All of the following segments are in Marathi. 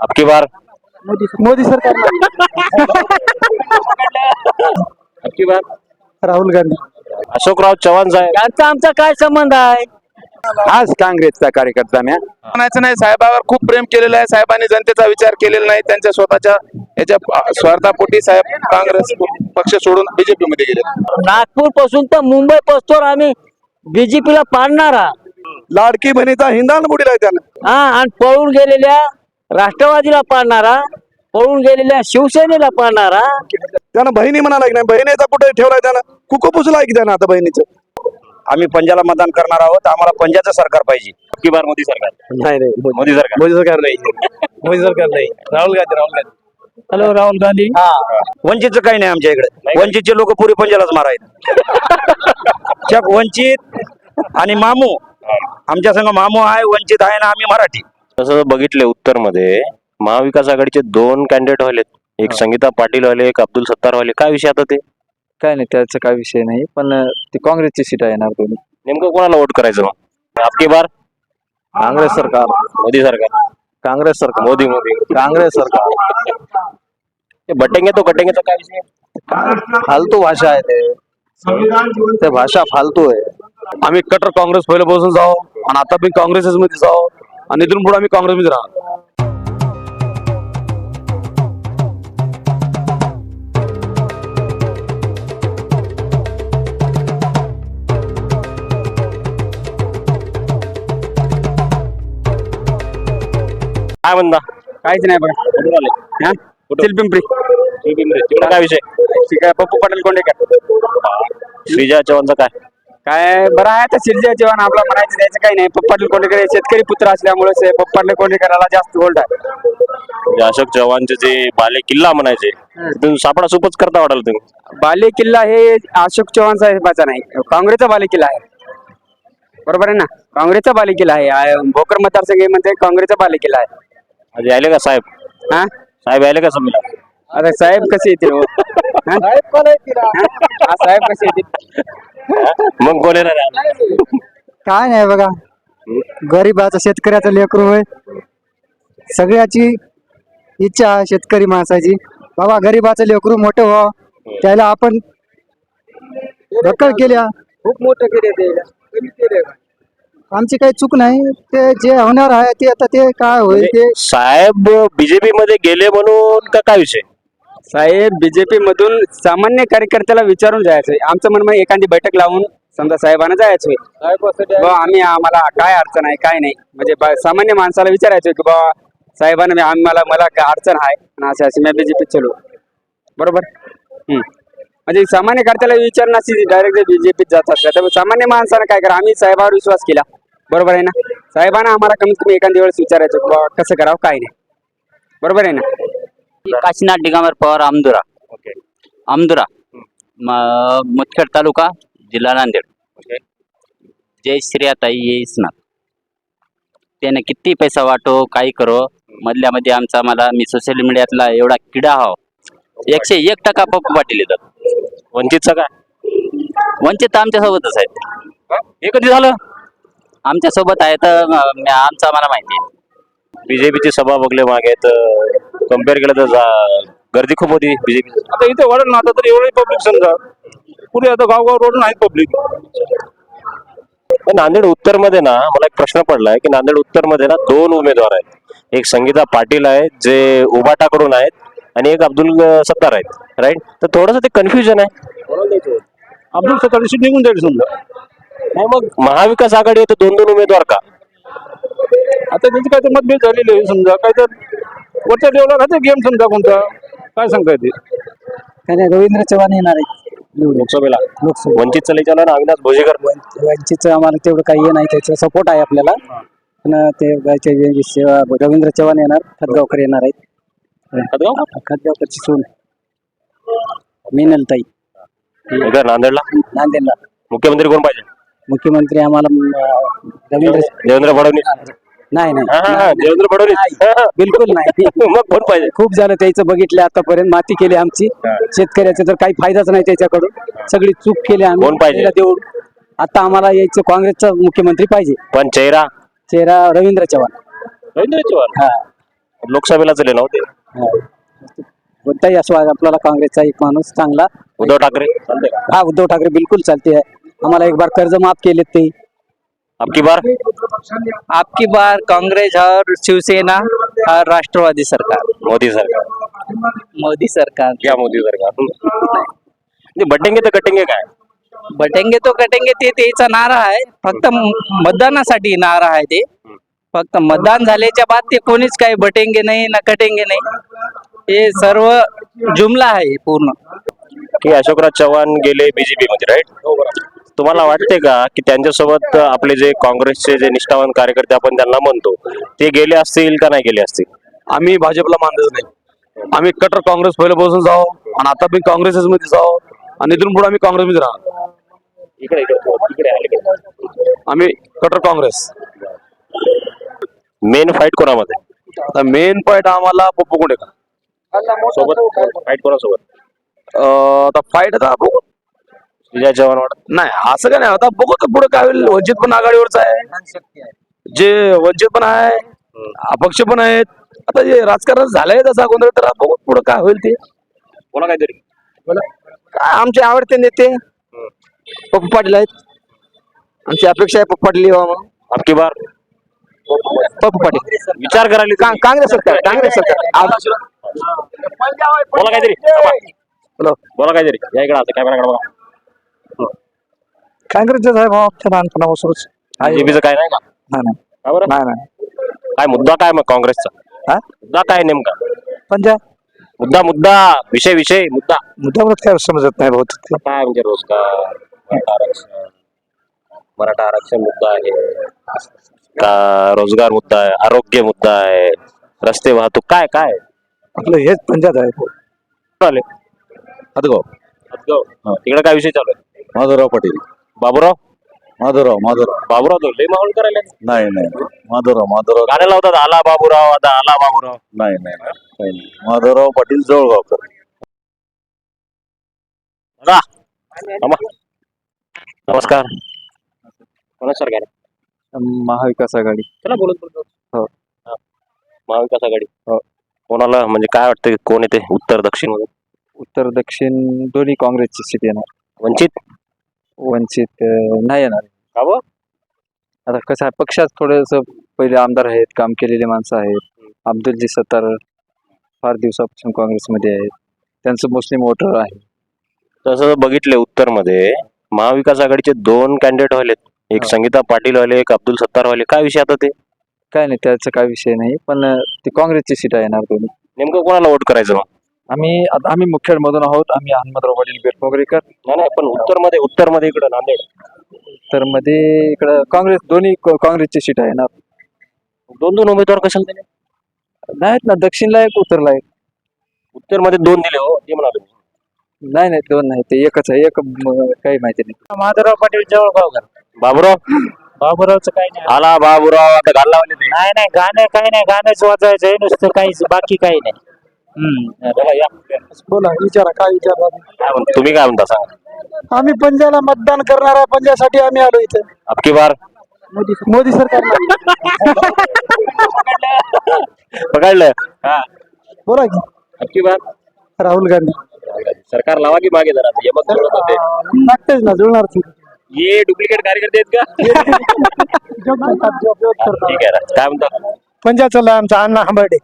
अब की बार। मोदी सरकार अब की बार। राहुल गांधी। अशोकराव चव्हाण साहेब। त्यांचा आमचा काय संबंध आहे? हाच काँग्रेसचा कार्यकर्ता मी म्हणायचं नाही साहेबावर खूप प्रेम केलेलं आहे. साहेबांनी जनतेचा विचार केलेला नाही. त्यांच्या स्वतःच्या याच्या स्वार्थापोटी साहेब काँग्रेस पक्ष सोडून बीजेपी मध्ये गेले. नागपूरपासून तर मुंबई पोचतो आम्ही बीजेपीला पाडणारा. लाडकी बहिणीचा हिंदाण बुडीला त्यानं. हा आणि पळून गेलेल्या राष्ट्रवादीला पाडणारा पळून गेलेल्या शिवसेनेला पाडणारा त्यानं बहिणी म्हणाला की नाही बहिणीचा कुठे ठेवलाय त्यानं? कुकू पुसलाय की त्यानं आता बहिणीचं? आम्ही पंजाला मतदान करणार आहोत आम्हाला पंजाचं सरकार पाहिजे. की बार मोदी सरकार? नाही नाही मोदी. सरकार. मोदी सरकार नाही. मोदी सरकार नाही. राहुल गांधी राहुल गांधी. हॅलो राहुल गांधी. वंचितचं काही नाही आमच्या इकडे. वंचितचे लोक पुरी पंजालाच मारायचे चक वंचित आणि मामू. आमच्या संघ मामू आहे वंचित आहे ना आम्ही मराठी. तसं बघितले उत्तरमध्ये महाविकास आघाडीचे दोन कॅन्डिडेट व्हायलेत. एक संगीता पाटील वाले एक अब्दुल सत्तार वाले काय विषय आता ते? काय नाही त्याचा काय विषय नाही पण ती काँग्रेसची सीट आहे येणार दोन्ही. नेमकं कोणाला वोट करायचं मग? आपकी बार? काँग्रेस सरकार. मोदी सरकार. काँग्रेस सरकार. मोदी मोदी. काँग्रेस सरकार. ते बटेंगे तो कटेंगे काय विषय? फालतू भाषा आहे ते. ते भाषा फालतू आहे. आम्ही कट्टर काँग्रेस पहिल्यापासून जाऊ आणि आता पण काँग्रेसच मध्ये जाऊ. आणि इथून पुढे आम्ही काँग्रेसमध्ये राहणार. काय म्हणता? काहीच नाही बघा. कुठून आले? हा? तिकडे काय विषय? ठीक आहे पप्पू पाटील कोंडेकर श्रीजा चव्हाणचा काय? काय बरं आहे आता शिरजा जेवण आपला म्हणायचं द्यायचं काही नाही. पप्पा पाटील कोंडेकर शेतकरी पुत्र असल्यामुळे से- पप्पा पाटील कोंडेकराला जास्त गोल्ड आहे. म्हणजे अशोक चव्हाणचे जे बाले किल्ला म्हणायचे तिथून सापडा सुपच करता वाटाल तुम्ही. बाले किल्ला हे अशोक चव्हाण साहेबाचा नाही काँग्रेसचा बाले किल्ला आहे. बरोबर आहे ना? काँग्रेसचा बाले किल्ला आहे. आ, भोकर मतदारसंघामध्ये काँग्रेसचा बाले किल्ला आहे. आज यायले का साहेब? हा? साहेब यायले का समीला आता साहेब कसे येतील हो? हा? हा, साहेब कसे येतील मग कोण येणार आहे? काय नाही. बघा. गरीबाचं शेतकऱ्याचं लेकरू होय. सगळ्याची इच्छा आहे शेतकरी माणसाची. बाबा गरीबाचं लेकरू मोठं व्हावं त्याला आपण दखल केल्या. खूप मोठं केले ते. कमी केले आमची काही चूक नाही. ते जे होणार आहे ते आता ते काय होईल ते साहेब बीजेपी मध्ये गेले म्हणून का काय विषय? साहेब बीजेपी मधून सामान्य कार्यकर्त्याला विचारून जायचं आमचं म्हणणं म्हणजे एखादी बैठक लावून समजा साहेबांना जायचंय. बुवा आम्ही आम्हाला काय अडचण आहे काय नाही. म्हणजे बा- सामान्य माणसाला विचारायचं की बाबा साहेबांना आम्हाला मला काय अडचण आहे? आणि असे असे मी बीजेपी चलो बरोबर? हम्म. म्हणजे सामान्य कर्त्याला विचारणं अशी डायरेक्ट बीजेपीत जात असतात. तर सामान्य माणसानं काय करा आम्ही साहेबावर विश्वास केला. बरोबर आहे ना? साहेबांना आम्हाला कमीत कमी एखाद्या वेळेस विचारायचं की कसं करावं काय नाही. बरोबर आहे ना? काशीनाथ दिगंबर पवार आमदुरा. आमदुरा. म- मुदखेड तालुका जिल्हा नांदेड. जय श्रेयाताई येईस ना त्याने किती पैसा वाटो काही करो मधल्या मध्ये आमचा मला मी सोशल मीडियातला एवढा किडा हाव एकशे एक टक्का पप्पू पाटील येतात. वंचितचा काय वंचित आमच्या सोबतच आहेत. हे? कधी झालं? आमच्यासोबत आहे तर आमचं आम्हाला माहिती आहे. बीजेपीची सभा बघले मागे तर कंपेअर केलं तर गर्दी खूप होती बीजेपी आता इथे वाढत ना आता तर एवढी पब्लिक समजा. पुढे आता गावगाव रोड नाही पब्लिक नांदेड उत्तरमध्ये ना मला एक प्रश्न पडलाय की नांदेड उत्तरमध्ये ना दोन उमेदवार आहेत. एक संगीता पाटील आहेत जे उबाटाकडून आहेत आणि एक अब्दुल सत्तार आहेत. राईट तर थोडस ते कन्फ्युजन आहे. अब्दुल सत्तार निघून जाईल समजा. नाही मग महाविकास आघाडी आहे तर दोन दोन उमेदवार का? आता त्यांची काय तर मतभेद झालेली आहे समजा. काय तर वरच्या लेवला राहते गेम समजा कोणता काय सांगता येते काय नाही रवींद्र चव्हाण येणार आहे. निवडून लोकसभेला. लोकसभा वंचित चलेच्या ना अविनाश भोजेकर? वंचितचं आम्हाला तेवढं काही हे नाही त्याचं सपोर्ट आहे आपल्याला. पण ते गायचे जे- जे सेवा- रवींद्र चव्हाण येणार खतगावकर येणार आहेत. खतगाव? खतगावकरची सून. मिनलताई. नांदेडला? नांदेडला. मुख्यमंत्री कोण पाहिजे? मुख्यमंत्री आम्हाला अं, रवींद्र देवेंद्र फडणवीस. नाही नाही. हा, हा, हा, देवेंद्र फडणवीस. हा, हा. बिलकुल नाही. मग कोण पाहिजे? खूप झालं त्याचं बघितलं आतापर्यंत. माती केली आमची. शेतकऱ्याचा तर काही फायदाच नाही त्याच्याकडून. सगळी चूक केली आम्ही. कोण पाहिजे? त्याला देऊन. आता आम्हाला यायचं काँग्रेसचा मुख्यमंत्री पाहिजे. पण चेहरा? चेहरा रवींद्र चव्हाण. रवींद्र चव्हाण? हा. लोकसभेला चले नव्हते कोणताही असो आज आपल्याला काँग्रेसचा एक माणूस चांगला. उद्धव ठाकरे. चालते का? हा उद्धव ठाकरे बिलकुल चालते. आहे आम्हाला एक बार कर्ज माफ केले ते. अबकी बार? आपकी बार कांग्रेस और शिवसेना और राष्ट्रवादी सरकार। मोदी सरकार। मोदी सरकार। क्या मोदी सरकार? नाही बटेंगे तर कटेंगे काय? बटेंगे तो कटेंगे ते त्याचा नारा आहे. फक्त मतदानासाठी नारा आहे ते. फक्त मतदान झाल्याच्या बाद ते कोणीच काही बटेंगे नाही ना कटेंगे नाही. हे सर्व जुमला आहे पूर्ण. की अशोकराज चव्हाण गेले बीजेपी मध्ये राईट तुम्हाला वाटते का की त्यांच्यासोबत आपले जे काँग्रेसचे जे निष्ठावान कार्यकर्ते आपण त्यांना म्हणतो ते गेले असतील का नाही गेले असतील? आम्ही भाजपला मानतच नाही. आम्ही कटर काँग्रेस पहिल्यापासून जाऊ आणि आता पण काँग्रेसच मध्ये जाऊ आणि इथून पुढे आम्ही काँग्रेसमध्ये राहणार. आले. आम्ही कटर काँग्रेस. मेन फाईट कोणामध्ये? आता मेन पॉईंट आम्हाला पप्पू कुंडेकर सोबत फाईट कोणासोबत? आता फाईट आता विजय चव्हाण वाटत नाही असं काय नाही. आता बघू तर पुढे काय होईल. वंचित पण आघाडीवरच आहे. जे वंचित पण आहे अपक्ष पण आहेत. आता जे राजकारण झालंय तसा गोंधळ तर बघू पुढे काय होईल ते. कोणा काहीतरी. काय आमचे आवडते नेते? पप्पू पाटील आहेत. आमची अपेक्षा आहे पप्पू पाटील यावं म्हणून. अबकी बार. पप्पू पाटील. विचार करायला का- काँग्रेस सरकार काँग्रेस सरकार. बोला काहीतरी. बोला. बोला काहीतरी. या इकडे आता कॅमेराकडे बघा. काँग्रेसचं साहेब आमच्या लहानपणापासूनच. बीजेपीचं काय नाही का? नाही का बरं? नाही नाही. काय मुद्दा काय मग काँग्रेसचा? हा? मुद्दा काय नेमका? पंजाब मुद्दा मुद्दा विषय विषय मुद्दा. मुद्दामत काय समजत नाही बहुत काय म्हणजे रोजगार मराठा आरक्षण मराठा आरक्षण मुद्दा आहे. का रोजगार मुद्दा आहे आरोग्य मुद्दा आहे रस्ते वाहतूक काय काय? आपलं हेच पंजाब आहे आले हदगाव हदगाव तिकडे काय विषय चालू आहे? माधवराव पाटील. बाबूराव? माधवराव माधवराव. बाबूराव तो लय माहोल करायला नाही नाही. माधवराव माधवराव. गाणं लावतात आला बाबूराव आता आला बाबूराव. नाही नाही काही नाही. माधवराव पाटील जवळगावकर. नमस्कार. कोणाच गाणे महाविकास आघाडी. चला बोलत बोलतो हो. हा. महाविकास आघाडी. कोणाला म्हणजे काय वाटतं कोण येते? उत्तर दक्षिण उत्तर दक्षिण दोन्ही काँग्रेसची सीट येणार. वंचित? वंचित अं, नाही येणार. का बरं? आता कसं आहे पक्षात थोडस पहिले आमदार आहेत काम केलेले माणसं आहेत. अब्दुलजी सत्तार फार दिवसापासून काँग्रेसमध्ये आहेत. त्यांचं मुस्लिम वोटर आहे. तसं बघितले उत्तरमध्ये महाविकास आघाडीचे दोन कॅन्डिडेट व्हायलेत. एक हा. संगीता पाटील वाले एक अब्दुल सत्तार वाले काय विषय आता ते? काय नाही त्याचा काय विषय नाही पण अं, ते काँग्रेसची सीट येणार दोन्ही. नेमकं कोणाला वोट करायचं मग? आम्ही आता आम्ही मुखेडमधून आहोत. आम्ही अहमदराव वडील बेटमोगरेकर. नाही नाही पण उत्तरमध्ये उत्तरमध्ये इकडं नांदेड. तर मध्ये इकडं काँग्रेस दोन्ही क- काँग्रेसची सीट आहे ना. दोन दोन उमेदवार कशाला दिले? नाहीत ना दक्षिणला एक उत्तरला एक. उत्तरमध्ये दोन दिले हो ते म्हणाले नाही नाही दोन नाही ते एकच आहे. एक म, काही माहिती नाही. माधवराव पाटील जवळगावकर बाबूराव? बाबूरावचं काही नाही. आला बाबूराव आता गाणं लावले ते. नाही नाही गाणं काही नाही गाणंच वाजायचंय नुसतं काहीच बाकी काही नाही. हम्म बोला, या. बोला विचारा काय विचारा काय म्हणता? तुम्ही काय म्हणता सांगा आम्ही पंजाला मतदान करणार आहे पंजासाठी आम्ही आलो इथे अबकी बार मोदी सरकार पकडलं हा बोला की अबकी बार राहुल गांधी सरकार लावा की मागे जरा ये मग जुळत होते. लागतेच ना जुळणार ती. ये डुप्लिकेट कार्यकर्ते आहेत का. ठीक आहे ना. काय म्हणता पंजाब चालला आमचा अण्णा हंबर्डे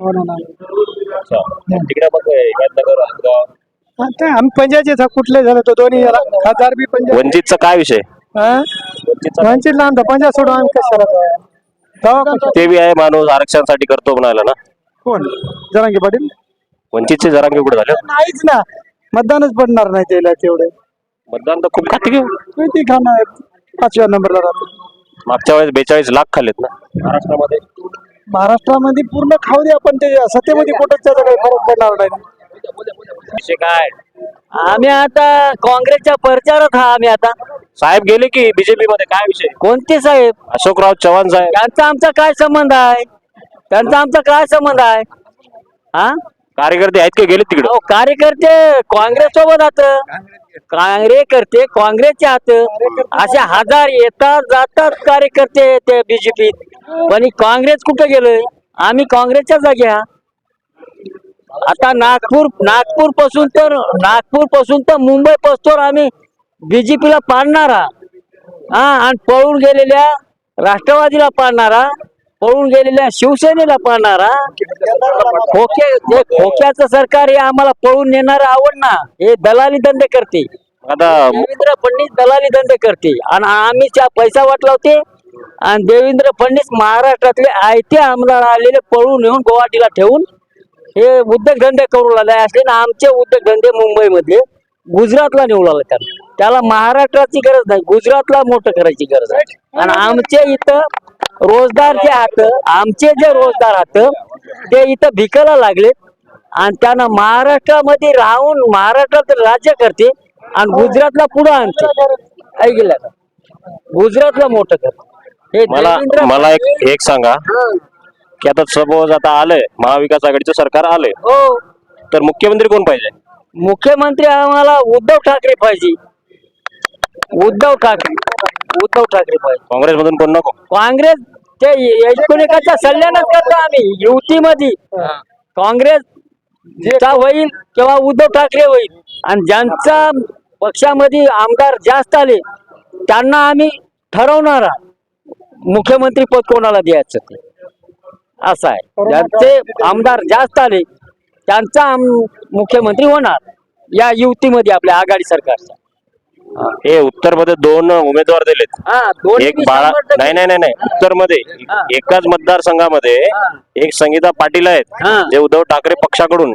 अच्छा. तिकडे मग हिमायतनगर हदगाव आता आम्ही पंजाबचे कुठले झाले तो दोन्ही याला. खासदार बी पंजाब. वंचितचा काय विषय? हा? वंचितचा वंचितला आमचा पंजाब सोडून आम्ही कशाला जाऊ? जाऊ का? ते बी आहे माणूस आरक्षणासाठी करतो म्हणाला ना. कोण? जरांगे पाटील? वंचितचे जरांगे कुठे झाले? नाहीच ना. मतदानच पडणार नाही त्याला तेवढे. मतदान तर खूप खाते घेऊ किती खाणार? पाचव्या नंबरला राहतो. मागच्या वेळेस बेचाळीस लाख खाल्लेत ना. महाराष्ट्रामध्ये. महाराष्ट्रामध्ये पूर्ण खाऊ दे आपण ते सत्तेमध्ये कुठंच त्याचा काही फरक पडणार नाही. विषय काय? आम्ही आता काँग्रेसच्या प्रचारात हा आम्ही आता. साहेब गेले की बीजेपी मध्ये काय विषय? कोणते साहेब? अशोकराव चव्हाण साहेब. त्यांचा आमचा काय संबंध आहे? त्यांचा आमचा काय संबंध आहे? हा? कार्यकर्ते आहेत का गेले तिकडे? अहो, कार्यकर्ते काँग्रेस सोबत आहात. कार्यकर्ते काँग्रेसचे आत असे हजार येतात जातात कार्यकर्ते ते बीजेपीत पण ही काँग्रेस कुठे गेलोय? आम्ही काँग्रेसच्या जागी आता नागपूर नागपूरपासून तर नागपूरपासून तर मुंबई पासून आम्ही बीजेपीला पाडणारा. हा आणि पळून गेलेल्या राष्ट्रवादीला पाडणारा पळून गेलेल्या शिवसेनेला पाडणारा खोके हे खोक्याचं सरकार हे आम्हाला पळून नेणार आवडणार हे दलाली धंदे करते. आता देवेंद्र फडणवीस दलाली धंदे करते. आणि आम्ही त्या पैसा वाटला होते आणि देवेंद्र फडणवीस महाराष्ट्रातले आयते आमदार आलेले पळून येऊन गुवाहाटीला ठेवून हे उद्योगधंदे करू लागले असले ना आमचे उद्योगधंदे मुंबईमध्ये गुजरातला नेऊ लागले त्याला त्याला महाराष्ट्राची गरज नाही गुजरातला मोठं करायची गरज आहे. आणि आमचे इथं रोजगार जे आहात आमचे जे रोजगार आहात ते इथं भिकायला लागलेत आणि त्यानं महाराष्ट्रामध्ये राहून महाराष्ट्रात राज्य करते आणि गुजरातला पुढे आणते. ऐकलं का? गुजरातला मोठं कर. हे मला देवेंद्र मला एक एक सांगा. की आता सपोज आता आलंय महाविकास आघाडीचं सरकार आलंय. हो. तर मुख्यमंत्री कोण पाहिजे? मुख्यमंत्री आम्हाला उद्धव ठाकरे पाहिजे. उद्धव ठाकरे. उद्धव ठाकरे पाहिजे काँग्रेसमधून कोण नको? काँग्रेस ते एकमेकाच्या सल्ल्यानंच करतो आम्ही युतीमध्ये. काँग्रेस चा होईल किंवा उद्धव ठाकरे होईल. आणि ज्यांचा पक्षामध्ये आमदार जास्त आले त्यांना आम्ही ठरवणार मुख्यमंत्री पद कोणाला द्यायचं ते? असं आहे. ज्यांचे आमदार जास्त आले त्यांचा आम- मुख्यमंत्री होणार. या युतीमध्ये आपल्या आघाडी सरकारच्या हे उत्तरमध्ये दोन उमेदवार दिलेत. एक बाळा नाही नाही नाही उत्तरमध्ये. एकाच मतदारसंघामध्ये. एक संगीता पाटील आहेत. जे उद्धव ठाकरे पक्षाकडून.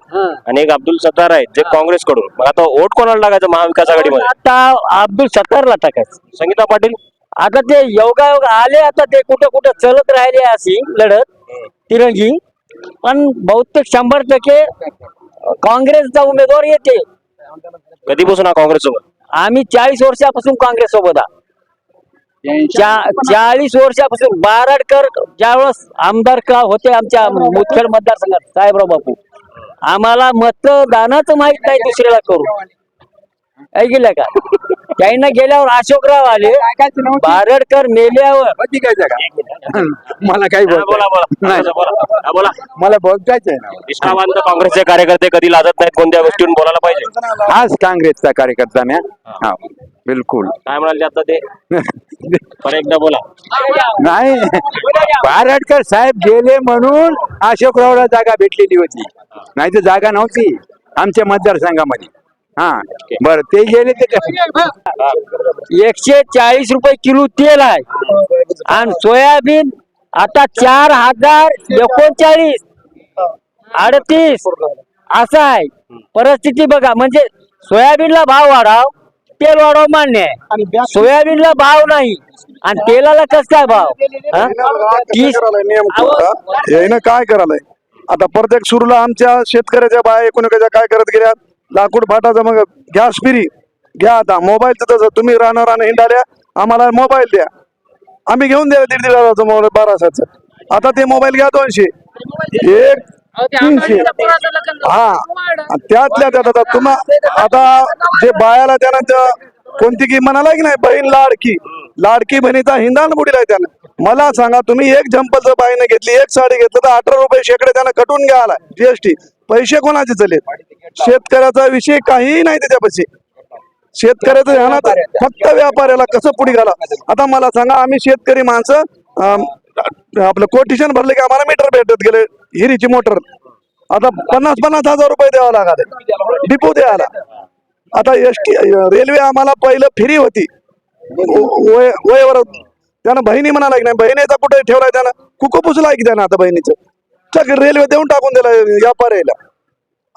आणि एक अब्दुल सत्तार आहेत जे काँग्रेसकडून. मग आता वोट कोणाला टाकायचं महाविकास आघाडीमध्ये? आता अब्दुल सत्तारला टाकायचं. संगीता पाटील? आता ते योगायोग आले आता ते कुठं कुठं चलत राहिले अशी लढत. तिरंगी. पण बहुतेक शंभर टक्के काँग्रेसचा उमेदवार येते. कधीपासून हा काँग्रेस सोबत आम्ही चाळीस वर्षापासून काँग्रेस सोबत चाळीस वर्षापासून बाराडकर ज्यावेळेस आमदार का होते आमच्या मुदखेड मतदारसंघात साहेबराव बापू. आम्हाला मतदानच माहीत नाही दुसऱ्याला करू ऐकलं का? त्यांना गेल्यावर अशोकराव आले बारडकर मेल्यावर मला काही बोला बोला. बोला, बोला बोला. मला निष्ठावंत काँग्रेसचे कार्यकर्ते कधी लाजत नाहीत? कोणत्या गोष्टीवरून बोलायला पाहिजे? हाच काँग्रेसचा कार्यकर्ता मी हा. बिलकुल. काय म्हणाले आता ते? परत एकदा बोला. नाही. बारडकर साहेब गेले म्हणून अशोकरावला जागा भेटलेली होती. नाही तर जागा नव्हती आमच्या मतदारसंघामध्ये. हा. बर ते गेले ते एकशे चाळीस रुपये किलो तेल आहे. आणि सोयाबीन आता चार हजार एकोणचाळीस अडतीस असं आहे. परिस्थिती बघा म्हणजे सोयाबीनला भाव वाढाव तेल वाढाव मान्य आहे. सोयाबीनला भाव नाही. आणि तेलाला कस काय भाव? हा? काय करायलंय? आता प्रत्येक सुरूला आमच्या शेतकऱ्याच्या बाया एकूणच्या काय करत गेल्या लाकूड फाटाचा मग घ्या स्पिरी घ्या आता. मोबाईलचं तसं तुम्ही राहणं राहणं हिंडाल्या आम्हाला मोबाईल द्या. आम्ही घेऊन द्या दीड दीड हजाराचं मोबाईल बाराशेचं. आता ते मोबाईल घ्या दोनशे. एक तीनशे. हा. त्यातल्या त्यात आता तुम्हा आता जे बायाला त्यानं त्या- कोणती की म्हणाला की नाही बहीण लाडकी. लाडकी बहिणीचा हिंदाण बुडीला त्यानं. मला सांगा तुम्ही एक जंपल जर बाईने घेतली एक साडी घेतली तर अठरा रुपये शेकडे त्यानं कटून घ्यायला. जीएसटी पैसे कोणाचे चले शेतकऱ्याचा विषय काहीही नाही त्याच्यापाशी. शेतकऱ्याचं ध्यानात फक्त व्यापाऱ्याला कसं पुढे घाला? आता मला सांगा आम्ही शेतकरी माणसं आपलं कोटेशन भरले की आम्हाला मीटर भेटत गेले हिरीची मोटर. आता पन्नास पन्नास हजार रुपये द्यावा लागले डिपो द्यायला. आता एस टी रेल्वे आम्हाला पहिलं फ्री होती. वयवर त्यानं बहिणी म्हणाला की नाही बहिणीचा कुठे ठेवलाय त्यानं? कुकू पुसलाय की त्यानं आता बहिणीचं. रेल्वे देऊन टाकून दिला व्यापाऱ्याला.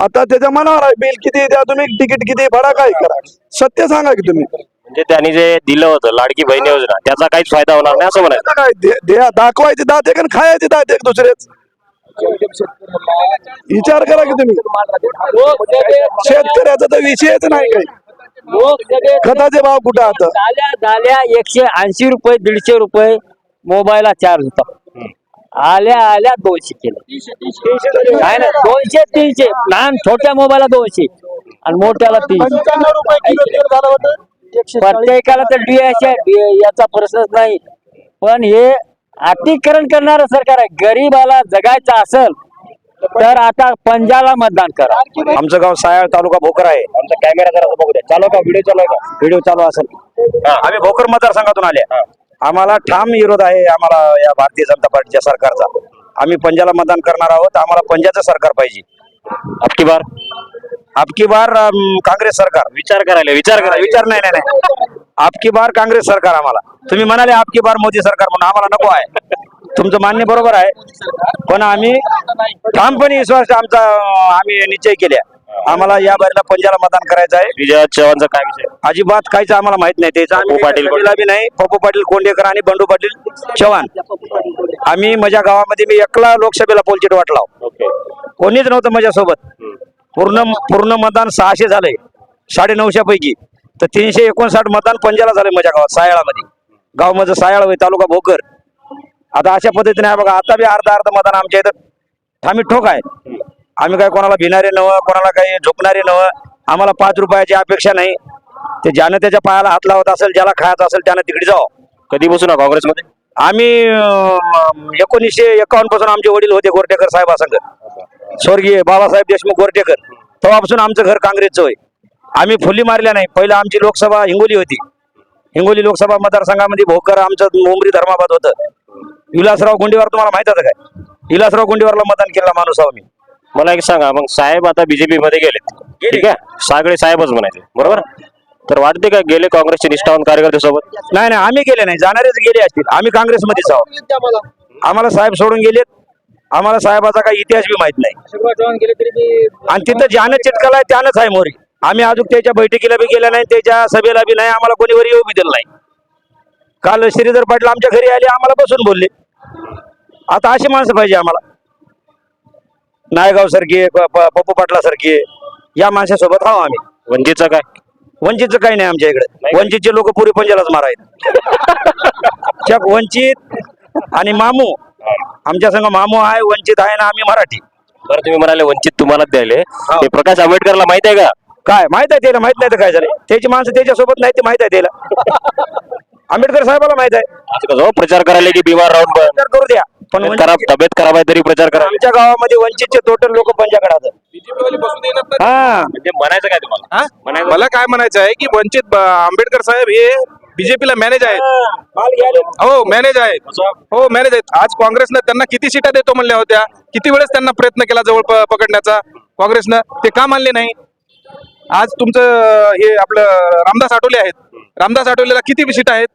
आता त्याच्या मनावर आहे बिल किती द्या तुम्ही तिकीट किती भाडा काय करा. सत्य सांगा की तुम्ही. म्हणजे त्यांनी जे दिलं होतं लाडकी बहीण योजना त्याचा काहीच फायदा होणार नाही असं म्हणायचं. आता काय दे- द्या दाखवायचे दात एक आणि खायचे दात एक दुसरेच? विचार करा की तुम्ही. शेतकऱ्याचा तर विषयच नाही काही. खताचे भाव कुठं आता? झाल्या झाल्या एकशे ऐंशी रुपये दीडशे रुपये मोबाईलला चार्ज होता. आल्या आल्या दोनशे केलं. काय ना दोनशे तीनशे. लहान छोट्या मोबाईलला दोनशे. आणि मोठ्याला तीनशे. प्रत्येकाला तर डी याचा प्रश्नच नाही. पण हे अतिकरण करणारं सरकार आहे. गरीबाला जगायचं असेल तर आता पंजाला मतदान करा. आमचं गाव सायाळ तालुका भोकर आहे. आमचा कॅमेरा जरा बघू द्या चालू का? व्हिडिओ चालू आहे का? व्हिडिओ चालू असेल. आम्ही भोकर मतदारसंघातून आले. आम्हाला ठाम विरोध आहे आम्हाला या भारतीय जनता पार्टीच्या सरकारचा. आम्ही पंजाला मतदान करणार आहोत आम्हाला पंजाचं सरकार पाहिजे. अबकी बार? आपकी बार काँग्रेस सरकार. विचार करायला विचार करा विचार नाही नाही नाही. आपकी बार काँग्रेस सरकार आम्हाला. तुम्ही म्हणाले आपकी बार मोदी सरकार म्हणून आम्हाला नको आहे. तुमचं मान्य बरोबर आहे. पण आम्ही ठामपणे विश्वास आमचा आम्ही निश्चय केल्या आम्हाला या बारीला पंजाला मतदान करायचं आहे. विजय चव्हाणचा काय विषय? अजिबात काहीच आम्हाला माहीत नाही. त्याचं आम्ही पप्पू पाटील बी नाही. पप्पू पाटील कोंडेकर आणि बंडू पाटील चव्हाण. आम्ही माझ्या गावामध्ये मी एकला लोकसभेला पोलचीट वाटला कोणीच नव्हतं माझ्यासोबत. पूर्ण पूर्ण मतदान सहाशे झालंय. साडे नऊशे पैकी. तर तीनशे एकोणसाठ मतदान पंजाला झालंय माझ्या गावात सायाळामध्ये. गाव माझं सायाळ होय तालुका भोकर. आता अशा पद्धतीने आहे बघा आता बी अर्धा अर्ध मतदान आमच्या इथं. ठामी ठोक आहे. आम्ही काय कोणाला भिणारे नवं कोणाला काही झोपणारे नवं आम्हाला पाच रुपयाची अपेक्षा नाही. ते ज्यानं त्याच्या पायाला हात लावत असेल ज्याला खायचं असेल त्यानं तिकडे जावं. कधीपासून आहे काँग्रेसमध्ये? आम्ही अं, एकोणीसशे एकावन्नपासून आमचे वडील होते गोरटेकर साहेबासंग स्वर्गीय बाबासाहेब देशमुख गोरटेकर. तेव्हापासून आमचं घर काँग्रेसचं होय. आम्ही फुली मारल्या नाही. पहिलं आमची लोकसभा हिंगोली होती. हिंगोली लोकसभा मतदारसंघामध्ये भोकर आमचं मुंबरी धर्माबाद होतं. विलासराव गुंडीवार तुम्हाला माहीत होतं काय? विलासराव गुंडीवारला मतदान केलेला माणूस आहो मी. मला एक सांगा मग साहेब आता बीजेपी मध्ये गेलेत. ठीक आहे? सगळे साहेबच म्हणायचे. बरोबर? तर वाटते का गेले काँग्रेसचे निष्ठावान कार्यकर्ते सोबत नाही नाही आम्ही गेले नाही. जाणारेच गेले असतील. आम्ही काँग्रेसमध्येच आहोत. आम्हाला? साहेब सोडून गेलेत. आम्हाला साहेबाचा काही इतिहास बी माहीत नाही. आणि तिथं ज्यानं चिटकाला आहे त्यानंच आहे मोरी. आम्ही अजून त्याच्या बैठकीला बी गेल्या नाही त्याच्या सभेला बी नाही. आम्हाला कोणी वर येऊ बी दिलं नाही. काल श्रीधर पाटील आमच्या घरी आले आम्हाला बसून बोलले. आता अशी माणसं पाहिजे आम्हाला. नायगाव सारखी पप्पू पाटला सारखी या माणसासोबत आहो आम्ही. वंचितचं काय? वंचितचं काही नाही आमच्या इकडे. वंचितचे लोक पुरी पंजालाच मारायत वंचित आणि मामू. आमच्या संघ मामू आहे वंचित आहे ना आम्ही मराठी. बरं तुम्ही म्हणाले वंचित तुम्हालाच द्यायले. हे. प्रकाश आंबेडकरला माहीत आहे का? काय माहीत आहे त्याला माहीत नाही तर काय झालं? त्याची माणसं त्याच्यासोबत नाही ते माहीत आहे त्याला. आंबेडकर साहेबाला माहीत आहे. हो, प्रचार करायला की बिमार राहून पण विचार करू द्या. पण तब्येत खराब तब्येत खराब आहे तरी प्रचार करा. आमच्या गावामध्ये वंचितचे टोटल लोक पंजाकडे हा. म्हणजे म्हणायचं काय तुम्हाला? म्हणायचं मला काय म्हणायचं आहे की वंचित ब- आंबेडकर साहेब हे बीजेपीला मॅनेज आहेत. हो मॅनेज आहेत. हो मॅनेज आहेत. आज काँग्रेसनं त्यांना किती सीटा देतो म्हणल्या होत्या? किती वेळेस त्यांना प्रयत्न केला जवळ प- पकडण्याचा? काँग्रेसनं ते का मानले नाही? आज तुमचं हे आपलं रामदास आठवले आहेत. रामदास आठवलेला किती सीट आहेत?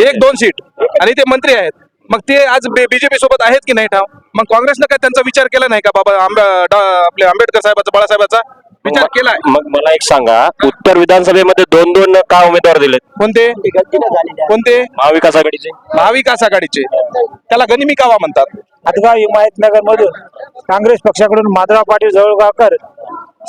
एक दोन सीट. आणि ते मंत्री आहेत. मग ते आज बीजेपी सोबत आहेत की नाही ठाव मग काँग्रेसनं काय त्यांचा विचार केला नाही का? बाबा आंबे- डा- आपले आंबेडकर साहेबाचा बाळासाहेबाचा विचार केलाय मग मला एक सांगा उत्तर विधानसभेमध्ये दोन दोन का उमेदवार दिलेत? कोणते? कोणते? महाविकास आघाडीचे. महाविकास आघाडीचे. त्याला गनिमी कावा म्हणतात. हदगाव हिमायतनगर मधून काँग्रेस पक्षाकडून माधवराव पाटील जवळगावकर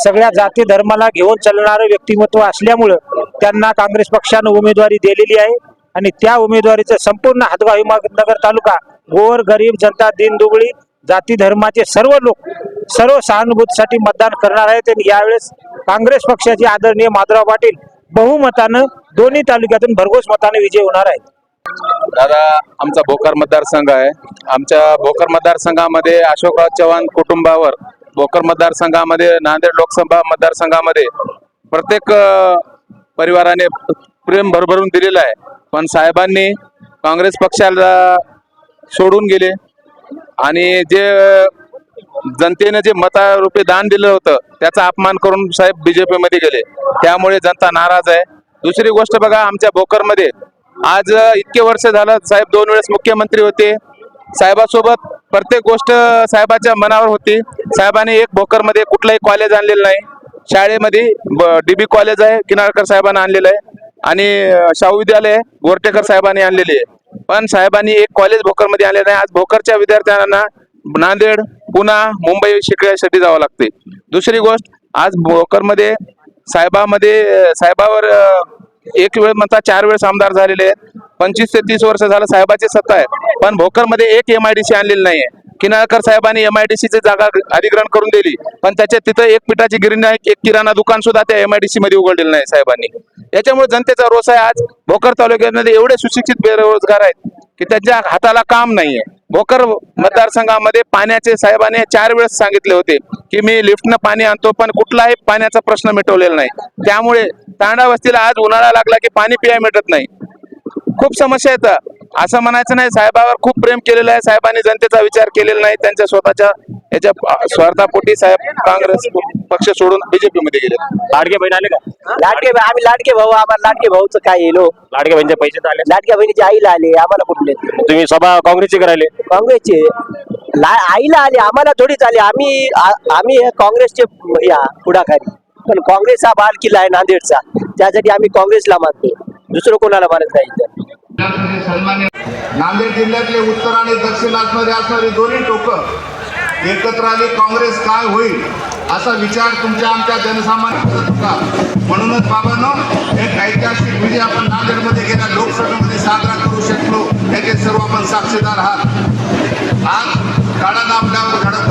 सगळ्या जाती धर्माला घेऊन चालणारं व्यक्तिमत्व असल्यामुळं त्यांना काँग्रेस पक्षानं उमेदवारी दिलेली आहे. आणि त्या उमेदवारीचा संपूर्ण हदगाव हिमायतनगर तालुका गोर गरीब जनता दिनदुबळी जाती धर्माचे सर्व लोक सर्व सहानुभूतीसाठी मतदान करणार आहेत. आणि यावेळेस काँग्रेस पक्षाचे आदरणीय माधुराव पाटील बहुमतानं दोन्ही तालुक्यातून भरघोस मताने विजय होणार आहेत. दादा आमचा भोकर मतदारसंघ आहे. आमच्या भोकर मतदारसंघामध्ये अशोकराव चव्हाण कुटुंबावर भोकर मतदारसंघामध्ये नांदेड लोकसभा मतदारसंघामध्ये प्रत्येक परिवाराने प्रेम भरभरून दिलेलं आहे. पण साहेबांनी काँग्रेस पक्षाला सोडून गेले. आणि जे जनतेने जे मतारूपी दान दिलं होतं त्याचा अपमान करून साहेब बीजेपीमध्ये गेले. त्यामुळे जनता नाराज आहे. दुसरी गोष्ट बघा आमच्या भोकरमध्ये आज इतके वर्ष झालं साहेब दोन वेळेस मुख्यमंत्री होते. साहेबासोबत प्रत्येक गोष्ट साहेबाच्या मनावर होती. साहेबांनी एक भोकरमध्ये कुठलंही कॉलेज आणलेलं नाही. शाळेमध्ये डी बी कॉलेज आहे किनारकर साहेबांना आणलेलं आहे. आणि शाहू विद्यालय गोरटेकर साहेबांनी आणलेले आहे. पण साहेबांनी एक कॉलेज भोकरमध्ये आणले नाही. आज भोकरच्या विद्यार्थ्यांना नांदेड पुणा मुंबई शिकण्यासाठी जावं लागते. दुसरी गोष्ट आज भोकरमध्ये साहेबामध्ये साहेबावर एक वेळ म्हणता चार वेळेस आमदार झालेले. आहेत पंचवीस ते तीस वर्ष झालं साहेबाची सत्ता आहे. पण भोकरमध्ये एक एम आय डी सी आणलेली नाहीये. किनाळकर साहेबांनी एम आय डी सीची जागा अधिग्रहण करून दिली. पण त्याच्या तिथं एक पिठाची गिरणी नाही एक किराणा दुकान सुद्धा त्या एम आय डी सी मध्ये उघडलेलं नाही साहेबांनी. याच्यामुळे जनतेचा रोष आहे आज. भोकर तालुक्यामध्ये एवढे सुशिक्षित बेरोजगार आहेत की त्यांच्या हाताला काम नाहीये. भोकर मतदारसंघामध्ये पाण्याचे साहेबांनी चार वेळेस सांगितले होते की मी लिफ्टनं पाणी आणतो पण कुठलाही पाण्याचा प्रश्न मिटवलेला नाही. त्यामुळे तांडा वस्तीला आज उन्हाळा लागला की पाणी पिया मिटत नाही. खूप समस्या येतात असं म्हणायचं नाही साहेबावर खूप प्रेम केलेलं आहे. साहेबांनी जनतेचा विचार केलेला नाही. त्यांच्या स्वतःच्या याच्या स्वार्थापोटी साहेब काँग्रेस पक्ष सोडून बीजेपी मध्ये गेले लाडके बहीण आले का? लाडके आम्ही लाडके भाऊ आम्हाला लाडके भाऊचं काय येलो लाडके बहिणीचे पैसे आले. लाडक्या बहिणीच्या आईला आले आम्हाला कुठले तुम्ही सभा काँग्रेसची करायले? काँग्रेसचे. ला- आईला आले आम्हाला थोडीच आले. आम्ही आम्ही हे काँग्रेसचे या पुढाकारी. पण काँग्रेस हा बाल किल्ला आहे नांदेडचा. त्यासाठी आम्ही काँग्रेसला मानतो. दुसरं कोणाला मानत नाही नांदेड जिल्ह्यातले उत्तर आणि दक्षिण असणारी असणारी दोन्ही टोक एकत्र आली काँग्रेस काय होईल असा विचार तुमच्या आमच्या जनसामान्य होता. म्हणूनच बाबांनो एक ऐतिहासिक विजय आपण नांदेडमध्ये गेल्या लोकसभेमध्ये साजरा करू शकलो. याचे सर्व आपण साक्षीदार आहात. आज काळात आपल्यावर घडत